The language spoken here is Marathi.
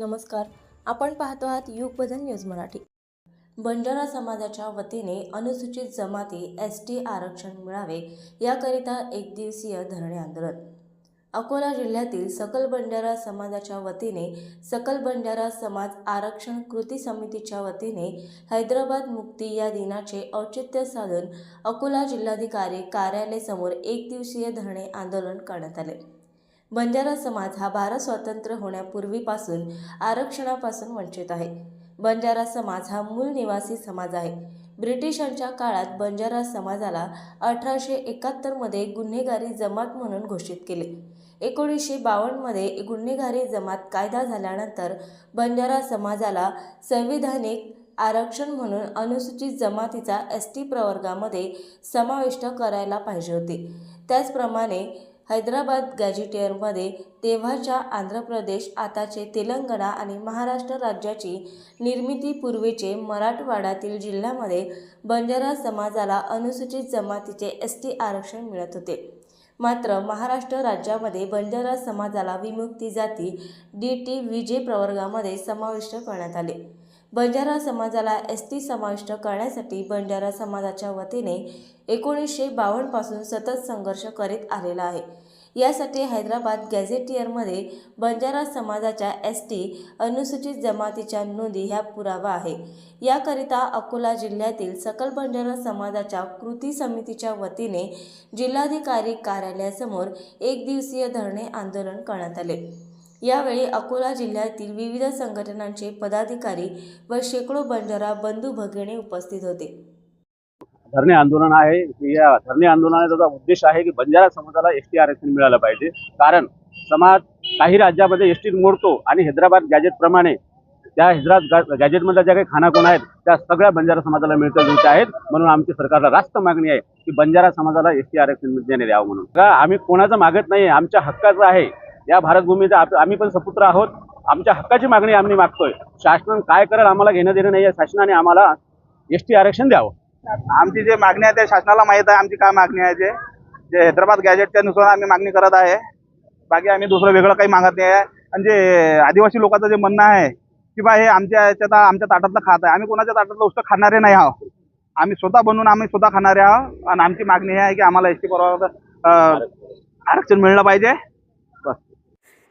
नमस्कार. आपण पाहतो आहात युग बदल न्यूज मराठी. बंजारा समाजाच्या वतीने अनुसूचित जमाती एस टी आरक्षण मिळावे याकरिता एक दिवसीय धरणे आंदोलन. अकोला जिल्ह्यातील सकल बंजारा समाजाच्या वतीने सकल बंजारा समाज आरक्षण कृती समितीच्या वतीने हैदराबाद मुक्ती या दिनाचे औचित्य साधून अकोला जिल्हाधिकारी कार्यालयासमोर एक दिवसीय धरणे आंदोलन करण्यात आले. बंजारा समाज हा भारत स्वतंत्र होण्यापूर्वीपासून आरक्षणापासून वंचित आहे. बंजारा समाज हा मूळ निवासी समाज आहे. ब्रिटिशांच्या काळात बंजारा समाजाला अठराशे एकाहत्तरमध्ये गुन्हेगारी जमात म्हणून घोषित केले. एकोणीसशे बावन्नमध्ये गुन्हेगारी जमात कायदा झाल्यानंतर बंजारा समाजाला संविधानिक आरक्षण म्हणून अनुसूचित जमातीचा एस टी प्रवर्गामध्ये समाविष्ट करायला पाहिजे होते. त्याचप्रमाणे हैदराबाद गॅझेटियरमध्ये तेव्हाच्या आंध्र प्रदेश आताचे तेलंगणा आणि महाराष्ट्र राज्याची निर्मितीपूर्वीचे मराठवाड्यातील जिल्ह्यामध्ये बंजारा समाजाला अनुसूचित जमातीचे एस टी आरक्षण मिळत होते. मात्र महाराष्ट्र राज्यामध्ये बंजारा समाजाला विमुक्ती जाती डी टी व्ही जे प्रवर्गामध्ये समाविष्ट करण्यात आले. बंजारा समाजाला एस टी समाविष्ट करण्यासाठी बंजारा समाजाच्या वतीने एकोणीसशे बावन्नपासून सतत संघर्ष करीत आलेला आहे. यासाठी हैदराबाद गॅझेटियरमध्ये बंजारा समाजाच्या एस टी अनुसूचित जमातीच्या नोंदी ह्या पुरावा आहे. याकरिता अकोला जिल्ह्यातील सकल बंजारा समाजाच्या कृती समितीच्या वतीने जिल्हाधिकारी कार्यालयासमोर एक दिवसीय धरणे आंदोलन करण्यात आले. यावेळी अकोला जिल्ह्यातील विविध संघटनांचे पदाधिकारी व शेकडो बंजारा बंधू भगिनी उपस्थित होते. धरणे आंदोलन आहे. या धरणे आंदोलनाचा उद्देश आहे की बंजारा समाजाला एस टी आरक्षण मिळालं पाहिजे. कारण समाज काही राज्यामध्ये एस टी मोडतो आणि हैदराबाद गॅजेट प्रमाणे त्या हैदराबाद गॅजेटमधल्या ज्या काही खानाखोना आहेत त्या सगळ्या बंजारा समाजाला मिळत जुळत आहेत. म्हणून आमची सरकारला रास्त मागणी आहे की बंजारा समाजाला एस टी आरक्षण देण्यात यावं म्हणून. आम्ही कोणाचं मागत नाही आमच्या हक्काचं आहे. या भारतभूमीचा आम्ही पण सपुत्र आहोत. आमच्या हक्काची मागणी आम्ही मागतोय. शासन काय करेल आम्हाला घेणं देणं नाही आहे शासनाने आम्हाला एस टी आरक्षण द्यावं. आमची जे मागणी आहे ते शासनाला माहीत आहे. आमची काय मागणी आहे जे? जे हैदराबाद गॅजेटच्या नुसार आम्ही मागणी करत आहे. बाकी आम्ही दुसरं वेगळं काही मागत नाही आहे. आणि जे आदिवासी लोकांचं जे म्हणणं आहे की बा हे आमच्या याच्यात आमच्या ताटातलं खात आहे. आम्ही कोणाच्या ताटातलं उष्ट खाणारे नाही आहोत. आम्ही स्वतः बनवून आम्ही स्वतः खाणारे आहोत. आणि आमची मागणी हे आहे की आम्हाला एस टी आरक्षण मिळलं पाहिजे.